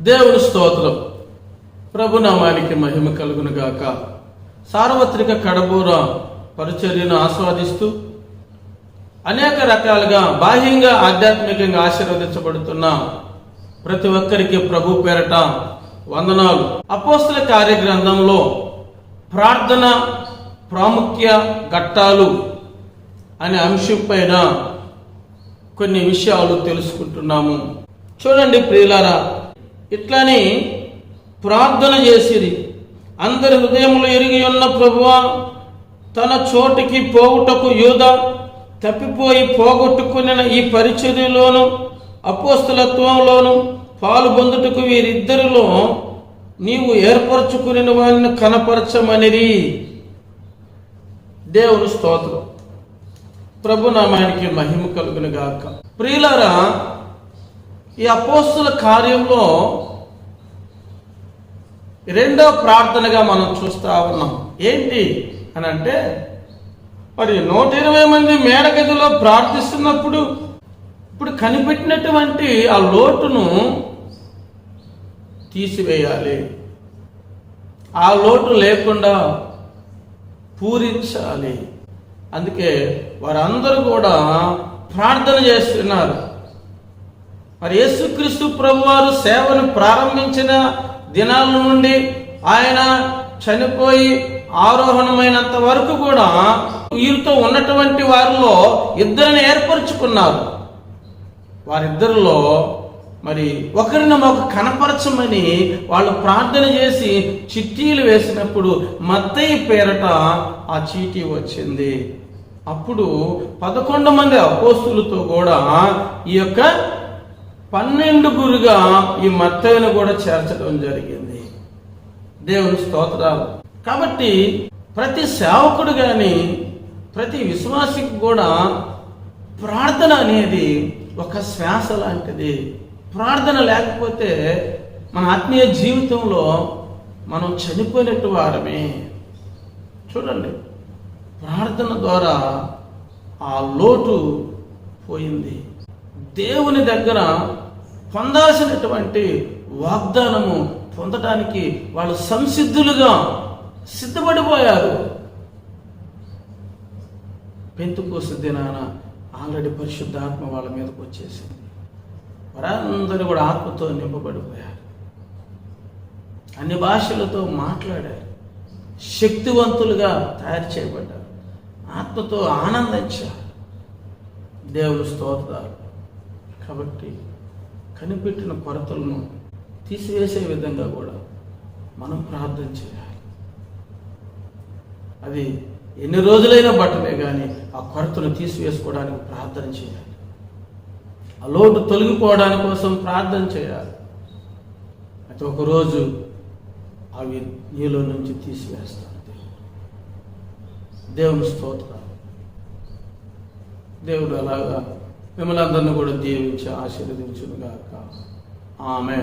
దేవుని స్తోత్రం. ప్రభునామానికి మహిమ కలుగును గాక సార్వత్రిక కడబూర పరిచర్యను ఆస్వాదిస్తూ అనేక రకాలుగా బాహ్యంగా ఆధ్యాత్మికంగా ఆశీర్వదించబడుతున్న ప్రతి ఒక్కరికి ప్రభు పేరట వందనాలు. అపోస్తుల కార్యగ్రంథంలో ప్రార్థన ప్రాముఖ్య ఘట్టాలు అనే అంశం పైన కొన్ని విషయాలు తెలుసుకుంటున్నాము. చూడండి ప్రియులారా ఇట్లానే ప్రార్థన చేసేది అందరి హృదయంలో ఎరిగి ఉన్న ప్రభువ తన చోటికి పోగుటకు యూద తప్పిపోయి పోగొట్టుకున్న ఈ పరిచర్యలోను అపోస్తలత్వంలోను పాలు పొందుటకు వీరిద్దరిలో నీవు ఏర్పరచుకుని వారిని కనపరచమనేది దేవుని స్తోత్రం. ప్రభు నామానికి మహిమ కలుగునుగాక. ప్రియులారా ఈ అపోస్తుల కార్యంలో రెండో ప్రార్థనగా మనం చూస్తా ఉన్నాం. ఏంటి అని అంటే మరి నూట ఇరవై మంది మేడగదిలో ప్రార్థిస్తున్నప్పుడు ఇప్పుడు కనిపెట్టినటువంటి ఆ లోటును తీసివేయాలి. ఆ లోటు లేకుండా పూరించాలి. అందుకే వారందరూ కూడా ప్రార్థన చేస్తున్నారు. మరి యేసుక్రీస్తు ప్రభువారు సేవను ప్రారంభించిన దినాల నుండి ఆయన చనిపోయి ఆరోహణమైనంత వరకు కూడా వీరితో ఉన్నటువంటి వారిలో ఇద్దరిని ఏర్పరచుకున్నారు. వారిద్దరిలో మరి ఒకరిని మాకు కనపరచమని వాళ్ళు ప్రార్థన చేసి చిట్టీలు వేసినప్పుడు మత్తయి పేరట ఆ చీటీ వచ్చింది. అప్పుడు పదకొండు మంది అపోస్తులతో కూడా ఈ యొక్క పన్నెండుగురుగా ఈ మత్తయ్యను కూడా చేర్చడం జరిగింది. దేవుని స్తోత్రాలు. కాబట్టి ప్రతి సేవకుడు కానీ ప్రతి విశ్వాసికి కూడా ప్రార్థన అనేది ఒక శ్వాస లాంటిది. ప్రార్థన లేకపోతే మన ఆత్మీయ జీవితంలో మనం చనిపోయినట్టు వారమే. చూడండి. ప్రార్థన ద్వారా ఆ లోటు పోయింది. దేవుని దగ్గర పొందాల్సినటువంటి వాగ్దానము పొందటానికి వాళ్ళు సంసిద్ధులుగా సిద్ధపడిపోయారు. పెంతుకోస దినాన ఆల్రెడీ పరిశుద్ధాత్మ వాళ్ళ మీదకు వచ్చేసింది. వారందరూ కూడా ఆత్మతో నింపబడిపోయారు. అన్ని భాషలతో మాట్లాడారు. శక్తివంతులుగా తయారు చేయబడ్డారు. ఆత్మతో ఆనందించారు. దేవుడు స్తోత్రాలు. కాబట్టి కనిపెట్టిన కొరతలను తీసివేసే విధంగా కూడా మనం ప్రార్థన చేయాలి. అది ఎన్ని రోజులైనా బట్టలే కానీ ఆ కొరతను తీసివేసుకోవడానికి ప్రార్థన చేయాలి. ఆ లోటు తొలగిపోవడాని కోసం ప్రార్థన చేయాలి. అయితే ఒకరోజు అవి నీలో నుంచి తీసివేస్తాడు దేవుని స్తోత్రాలు. దేవుడు అలాగా మిమ్మల్ని అందరిని కూడా దీవించి ఆశీర్వదించునుగాక. ఆమె